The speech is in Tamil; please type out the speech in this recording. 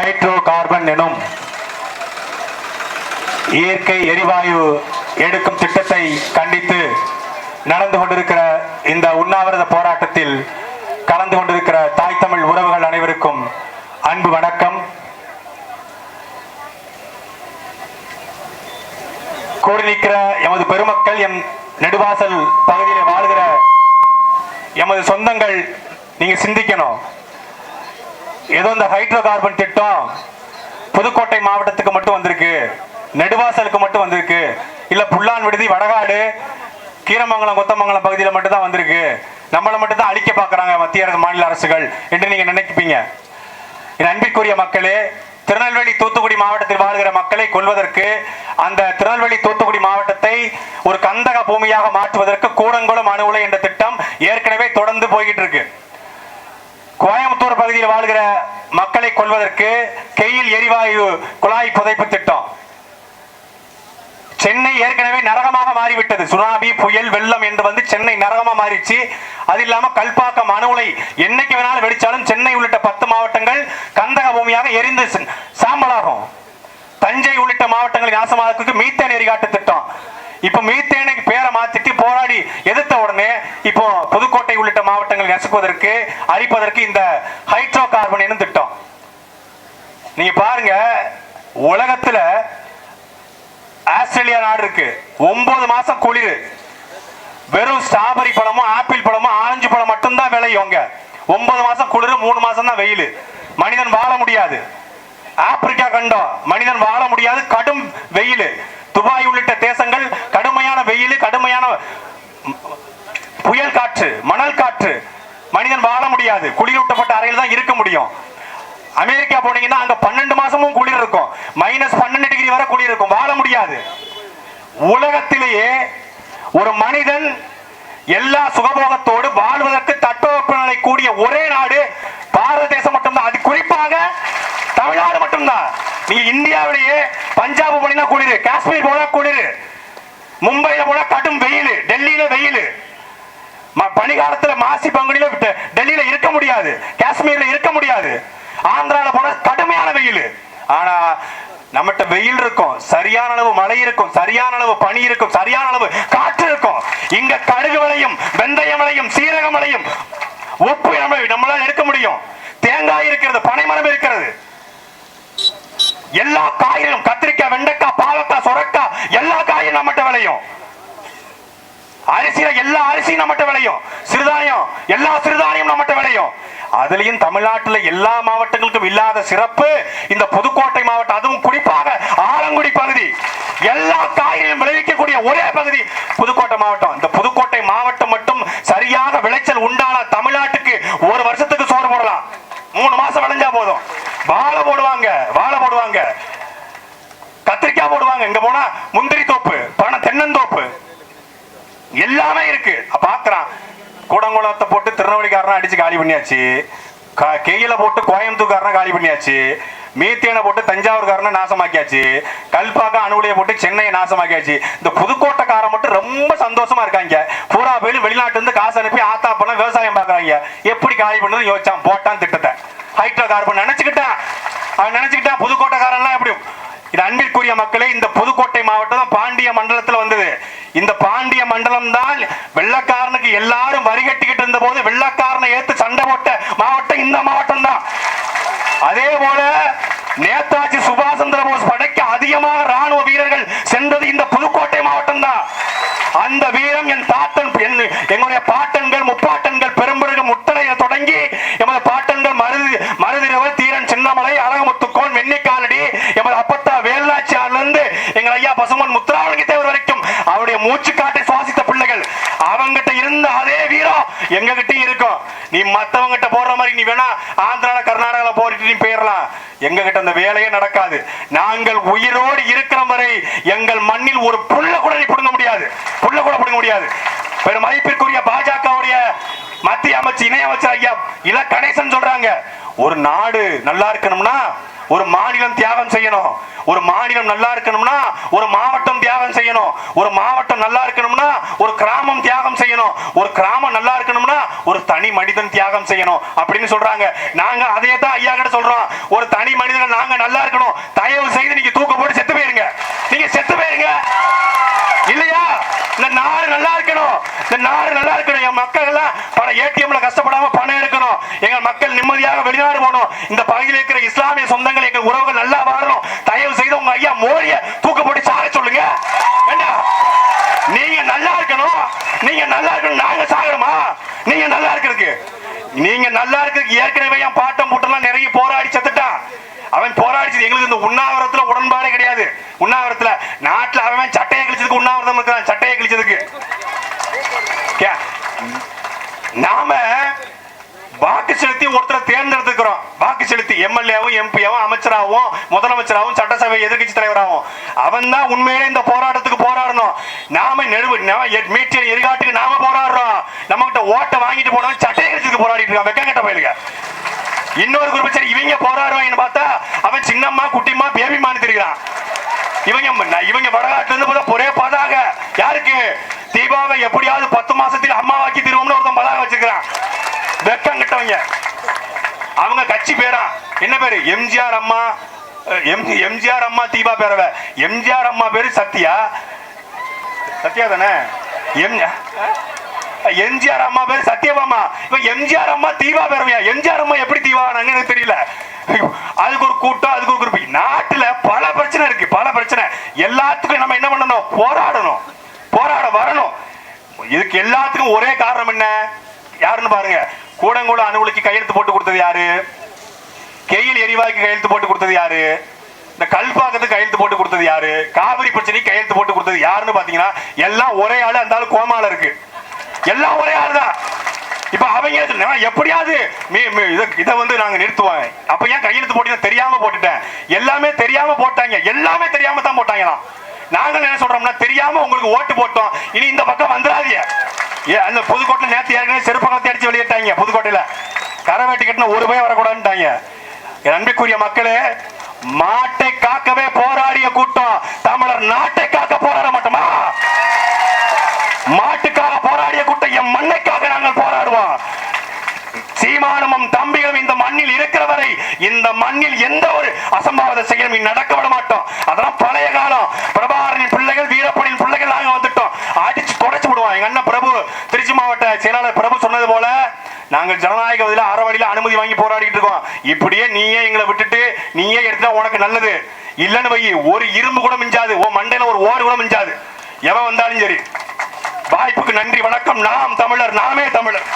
ஹைட்ரோ கார்பன் எனும் இயற்கை எரிவாயு எடுக்கும் திட்டத்தை கண்டித்து நடந்து கொண்டிருக்கிற இந்த உண்ணாவிரத போராட்டத்தில் கலந்து கொண்டிருக்கிற தாய் தமிழ் உறவுகள் அனைவருக்கும் அன்பு வணக்கம். கூடி நிற்கிற எமது பெருமக்கள் எம் நெடுவாசல் பகுதியில் வாழ்கிற எமது சொந்தங்கள் நீங்க சிந்திக்கணும். ஏதோ இந்த ஹைட்ரோ கார்பன் திட்டம் புதுக்கோட்டை மாவட்டத்துக்கு மட்டும் வந்திருக்கு நெடுவாசலுக்கு மட்டும் வந்திருக்கு இல்ல புல்லான் விடுதி வடகாடு கீரமங்கலம் கொத்தமங்கலம் பகுதியில் மட்டும்தான் வந்திருக்கு. நம்மளை மட்டும் தான் அழிக்க பார்க்குறாங்க மத்திய அரசு மாநில அரசுகள் என்று நீங்க நினைப்பீங்க. என் அன்பிற்குரிய மக்களே திருநெல்வேலி தூத்துக்குடி மாவட்டத்தில் வாழ்கிற மக்களை கொல்வதற்கு அந்த திருநெல்வேலி தூத்துக்குடி மாவட்டத்தை ஒரு கந்தக பூமியாக மாற்றுவதற்கு கூடங்குளம் அணு உலை என்ற திட்டம் ஏற்கனவே தொடர்ந்து போய்கிட்டு இருக்கு. கோயம்புத்தூர் பகுதியில் வாழ்கிற மக்களை கொல்வதற்கு கெயில் எரிவாயு குழாய் புதைப்பு திட்டம். சென்னை ஏற்கனவே நரகமாக மாறிவிட்டது. சுனாமி புயல் வெள்ளம் என்று வந்து சென்னை நரகமா மாறிச்சு. அது இல்லாம கல்பாக்கம் அணு உலை என்னைக்கு வேணாலும் வெடிச்சாலும் சென்னை உள்ளிட்ட பத்து மாவட்டங்கள் கந்தக பூமியாக எரிந்து சாம்பலாகும். தஞ்சை உள்ளிட்ட மாவட்டங்களின் நாசமாக்கு மீத்தேன் எரிகாட்டு திட்டம். இப்ப மீத்தேனுக்கு பேரை மாத்திட்டு போராடி எதிர்த்த உடனே இப்போ புதுக்கோட்டை உள்ளிட்ட மாவட்டங்களை நசுக்குவதற்கு அழிப்பதற்கு இந்த ஹைட்ரோ கார்பன் திட்டம். நீங்க பாருங்க உலகத்துல ஆஸ்திரேலியா நாடு இருக்கு. ஒன்பது மாசம் குளிர். வெறும் ஸ்ட்ராபெரி பழமும் ஆப்பிள் பழமும் ஆரஞ்சு பழம் மட்டும்தான் விளையும் அங்க. ஒன்பது மாசம் குளிர் மூணு மாசம் தான் வெயில். மனிதன் வாழ முடியாது. ஆப்பிரிக்கா கண்டம் மனிதன் வாழ முடியாது கடும் வெயில். துபாய் உள்ளிட்ட தேசங்கள் கடுமையான வெயில் கடுமையான புயல் காற்று மணல் காற்று. மனிதன் வாழ முடியாது. குளிரூட்டப்பட்ட அறையில் தான் இருக்க முடியும். அமெரிக்கா போனீங்கன்னா அங்க பன்னெண்டு மாசமும் குளிர் இருக்கும். மைனஸ் பன்னெண்டு டிகிரி வரை குளிர் இருக்கும். வாழ முடியாது. உலகத்திலேயே ஒரு மனிதன் எல்லா சுகபோகத்தோடு வாழ்வதற்கு தட்பவெப்பநிலை கூடிய ஒரே நாடு பாரத தேசம் மட்டும்தான். அது குறிப்பாக தமிழ்நாடு மட்டும்தான். நீங்க இந்தியாவிலேயே பஞ்சாப் போனீங்கன்னா குளிர் காஷ்மீர் போனா குளிர் மும்பைல போனா கடும் வெயில் டெல்லியில வெயில். பனிகாலத்துல மாசி பங்குனில விட்டு டெல்லியில இருக்க முடியாது காஷ்மீர்ல இருக்க முடியாது. ஆந்திரால போனா கடுமையான வெயில். ஆனா நம்மகிட்ட வெயில் இருக்கும் சரியான அளவு மழை இருக்கும் சரியான அளவு பனி இருக்கும் சரியான அளவு காற்று இருக்கும். இங்க கடுகு மலையும் வெந்தயம் மலையும் சீரகம் மலையும் உப்பு நம்ம நம்மளால எடுக்க முடியும். தேங்காய் இருக்கிறது பனைமரம் எல்லா காயிலும் கத்திரிக்காய் வெண்டைக்காய் பாவக்காய் சுரக்காய் எல்லா காயும் நம்மகிட்ட விளையும். அரிசியில எல்லா அரிசியும் நம்மகிட்ட விளையும். சிறுதானியம் எல்லா சிறுதானியம் நம்மகிட்ட விளையும். அதுலயும் தமிழ்நாட்டுல எல்லா மாவட்டங்களுக்கும் இல்லாத சிறப்பு இந்த புதுக்கோட்டை மாவட்டம். அதுவும் குறிப்பாக ஆலங்குடி பகுதி. எல்லா காயிலும் விளைவிக்கக்கூடிய ஒரே பகுதி புதுக்கோட்டை மாவட்டம். இந்த புதுக்கோட்டை மாவட்டம் மட்டும் சரியாக விளைச்சல் உண்டான தமிழ்நாட்டுக்கு ஒரு வருஷத்துக்கு சோறு போடலாம். மூணு மாசம் விளைஞ்சா போதும். வாழை போடுவாங்க வாழை போடுவாங்க. கத்திரிக்காய் போடுவாங்க இங்க போனா முந்திரி தோப்பு பண தென்னந்தோப்பு. எல்லாமே இருக்கு. பாக்குறான். கூடங்குளத்தை போட்டு திருநெல்வேலிக்காரனா அடிச்சு காலி பண்ணியாச்சு. க- கெயில போட்டு கோயம்புத்தூர்காரனா காலி பண்ணியாச்சு. மீத்தேனை போட்டு தஞ்சாவூர்காரனை நாசமாக்கியாச்சு. கல்பாக்க அணுகுலையை போட்டு சென்னையை நாசமாக்கியாச்சு. இந்த புதுக்கோட்டைக்காரன் மட்டும் ரொம்ப சந்தோஷமா இருக்காங்க. பூரா பேரும் வெளிநாட்டு இருந்து காசு அனுப்பி ஆத்தா பணம் விவசாயம் பார்க்குறாங்க. எப்படி காலி பண்ணது யோசிச்சான். போட்டான் திட்டத்தை. ஹைட்ரோ கார்பன் நினைச்சுக்கிட்டான் அவன் நினைச்சுக்கிட்டான் புதுக்கோட்டைக்காரன்லாம் எப்படி? இது அன்பிற்குரிய மக்களே இந்த புதுக்கோட்டை மாவட்டம் பாண்டிய மண்டலத்துல வந்தது. இந்த பாண்டிய மண்டலம் தான் வெள்ளக்காரனுக்கு எல்லாரும் வரிகட்டிக்கிட்டு இருந்த போது வெள்ளக்காரனை ஏத்து சண்டை போட்ட மாவட்டம் இந்த மாவட்டம் தான். அதே போல நேதாஜி சுபாஷ் சந்திர போஸ் படைக்கு அதிகமாக ராணுவ வீரர்கள் சென்றது இந்த புதுக்கோட்டை மாவட்டம் தான் அந்த வீரம் என் தாத்தன் என் எங்களுடைய பாட்டன்கள் முப்பாட்டன்கள் பெரும்பருக முத்தரையை தொடங்கி எமது பாட்டன்கள் மருது மருதிரவர் தீரன் சின்னமலை அழகுமுத்துக்கோன் வெண்ணிக்காலடி எமது அப்பத்தா வேலுநாச்சியார்ல இருந்து எங்கள் ஐயா பசுமன் முத்துராமலிங்க தேவர் வரைக்கும் அவருடைய மூச்சு காட்டை சுவாசித்த பிள்ளைகள். அவங்கிட்ட இருந்த அதே எங்க கிட்டயும் இருக்கும் நீ மத்தவங்கிட்ட போடுற மாதிரி நீ வேணா ஆந்திரால கர்நாடகால போட்டு நீ போயிடலாம். எங்க கிட்ட அந்த வேலையே நடக்காது. நாங்கள் உயிரோடு இருக்கிற வரை எங்கள் மண்ணில் ஒரு புல்ல கூட நீ பிடுங்க முடியாது. புல்ல கூட பிடுங்க முடியாது. பெரும் மதிப்பிற்குரிய பாஜகவுடைய மத்திய அமைச்சர் இணையமைச்சர் ஐயா இல கணேசன் சொல்றாங்க ஒரு நாடு நல்லா இருக்கணும்னா ஒரு மாநிலம் தியாகம் செய்யணும். ஒரு மாநிலம் நல்லா இருக்கணும்னா ஒரு மாவட்டம் தியாகம் செய்யணும். ஒரு மாவட்டம் நல்லா இருக்கணும்னா ஒரு கிராமம் தியாகம் செய்யணும். ஒரு கிராமம் நல்லா இருக்கணும்னா ஒரு தனி மனிதன் தியாகம் செய்யணும் அப்படின்னு சொல்றாங்க. நாங்க அதே தான் ஐயா கிட்ட சொல்றோம். ஒரு தனி மனிதன் நாங்க நல்லா இருக்கணும். தயவு செய்து நீங்க தூக்க போட்டு செத்து போயிருங்க. நீங்க செத்து போயிருங்க. இல்லையா? இந்த நாடு நல்லா இருக்கணும். இந்த நாடு நல்லா இருக்கணும். என் மக்கள் எல்லாம் ஏடிஎம்ல கஷ்டப்படாம பணம் எடுக்கணும். எங்க மக்கள் நிம்மதியாக வெளிநாடு போகணும். இந்த பகுதியில் இருக்கிற இஸ்லாமிய சொந்தங்கள் எங்க உறவுகள் நல்லா வாழணும். தயவு செய்து உங்க ஐயா மோடிய தூக்க போட்டு சாக சொல்லுங்க. நீங்க நல்லா இருக்கணும். நீங்க நல்லா இருக்கணும். நாங்க சாகணுமா? நீங்க நல்லா இருக்கிறதுக்கு. நீங்க நல்லா இருக்கிறதுக்கு ஏற்கனவே என் பாட்டம் பூட்டெல்லாம் நிறைய போராடி செத்துட்டான். அவன் போராடிச்சது எங்களுக்கு இந்த உண்ணாவிரத்துல உடன்பாடே கிடையாது. உண்ணாவிரத்துல நாட்டுல அவன் சட்டையை கழிச்சதுக்கு உண்ணாவிரதம் இருக்கிறான் சட்டையை கிழிச்சதுக்கு கே- நாம வாக்கு செலுத்தி ஒருத்தரை தேர்ந்தெடுத்துக்கிறோம். வாக்கு செலுத்தி எம்எல்ஏவும் எம்பியாவும் அமைச்சராகவும் முதலமைச்சராகவும் சட்டசபை எதிர்கட்சி தலைவராகவும். அவன் தான் உண்மையிலே இந்த போராட்டத்துக்கு போராடணும். நாம நெருவு மீட்டியல் எரிகாட்டுக்கு நாம போராடுறோம். நம்ம கிட்ட ஓட்டை வாங்கிட்டு போனவன் சட்டையை போராடிட்டு இருக்கான். வெக்கம் கட்ட இன்னொரு குரூப் சரி இவங்க போராடுவாங்கன்னு பார்த்தா அவன் சின்னம்மா குட்டிம்மா பேபிமான்னு தெரியுறான். இவங்க இவங்க வடகாட்டுல இருந்து பார்த்தா ஒரே பதாக. யாருக்கு? தீபாவை எப்படியாவது பத்து மாசத்தில் அம்மாவாக்கி திருவோம்னு ஒருத்தன் பதாக வச்சுக்கிறான் வெக்கம் கிட்டவங்க அவங்க கட்சி பேரா? என்ன பேரு? எம்ஜிஆர் அம்மா எம்ஜிஆர் அம்மா தீபா பேரவ. எம்ஜிஆர் அம்மா பேரு சத்யா. சத்யா தானே? எம் எம்ஜிஆர் அம்மா பேரு சத்யபாமா. இப்ப எம்ஜிஆர் அம்மா தீபா பேரவையா? எம்ஜிஆர் அம்மா எப்படி தீபா எனக்கு தெரியல. ஐயோ, அதுக்கு ஒரு கூட்டம் அதுக்கு ஒரு குரூப் நாட்டுல பல பிரச்சனை இருக்கு பல பிரச்சனை. எல்லாத்துக்கும் நம்ம என்ன பண்ணணும்? போராடணும். போராட வரணும். இதுக்கு எல்லாத்துக்கும் ஒரே காரணம் என்ன? யாருன்னு பாருங்க. கூடங்குளம் அணுகுலைக்கு கையெழுத்து போட்டு கொடுத்தது யாரு? கெயில் எரிவாய்க்கு கையெழுத்து போட்டு கொடுத்தது யாரு? இந்த கல்பாக்கத்துக்கு கையெழுத்து போட்டு கொடுத்தது யாரு? காவிரி பிரச்சனைக்கு கையெழுத்து போட்டு கொடுத்தது யாருன்னு பாத்தீங்கன்னா எல்லாம் ஒரே ஆளு அந்த ஆளு கோமால இருக்கு. எல்லாம் ஒரே ஆளு தான். இப்ப அவங்க எப்படியாவது இதை வந்து நாங்க நிறுத்துவோம். அப்ப ஏன் கையெழுத்து போட்டீங்க தெரியாம போட்டுட்டேன்? எல்லாமே தெரியாம போட்டாங்க. எல்லாமே தெரியாம தான் போட்டாங்களாம். நாங்க என்ன சொல்றோம்னா தெரியாம உங்களுக்கு ஓட்டு போட்டோம். இனி இந்த பக்கம் வந்துடாதீங்க. அந்த புதுக்கோட்டை நேற்று ஏற்கனவே செருப்பகத்தை அடிச்சு வெளியிட்டாங்க புதுக்கோட்டையில. கரை வெட்டிக்கிட்டு ஒரு பயம் வரக்கூடாதுட்டாங்க என் அன்பிற்குரிய மக்களே மாட்டை காக்கவே போராடிய கூட்டம் தமிழர் நாட்டை காக்க போராட மாட்டோமா? மாட்டுக்காக போராடிய கூட்டம் என் மண்ணைக்காக நாங்கள் போராடுவோம். சீமானமும் தம்பிகளும் இந்த மண்ணில் இருக்கிற வரை இந்த மண்ணில் எந்த ஒரு அசம்பாவித செயலும் நடக்க விட மாட்டோம். அதெல்லாம் பழைய காலம். பிரபாகரனின் பிள்ளைகள் வீரப்பனின் பிள்ளைகள் நாங்கள் வந்து நாங்கள் ஜனநாயக வழியில அறவழியில அனுமதி வாங்கி போராடிட்டு இருக்கோம். இப்படியே நீயே எங்களை விட்டுட்டு நீயே எடுத்தா உனக்கு நல்லது. இல்லைன்னு வை ஒரு இரும்பு கூட மிஞ்சாது. ஓ மண்டையில ஒரு ஓடு கூட மிஞ்சாது. எவன் வந்தாலும் சரி. வாய்ப்புக்கு நன்றி வணக்கம். நாம் தமிழர் நாமே தமிழர்.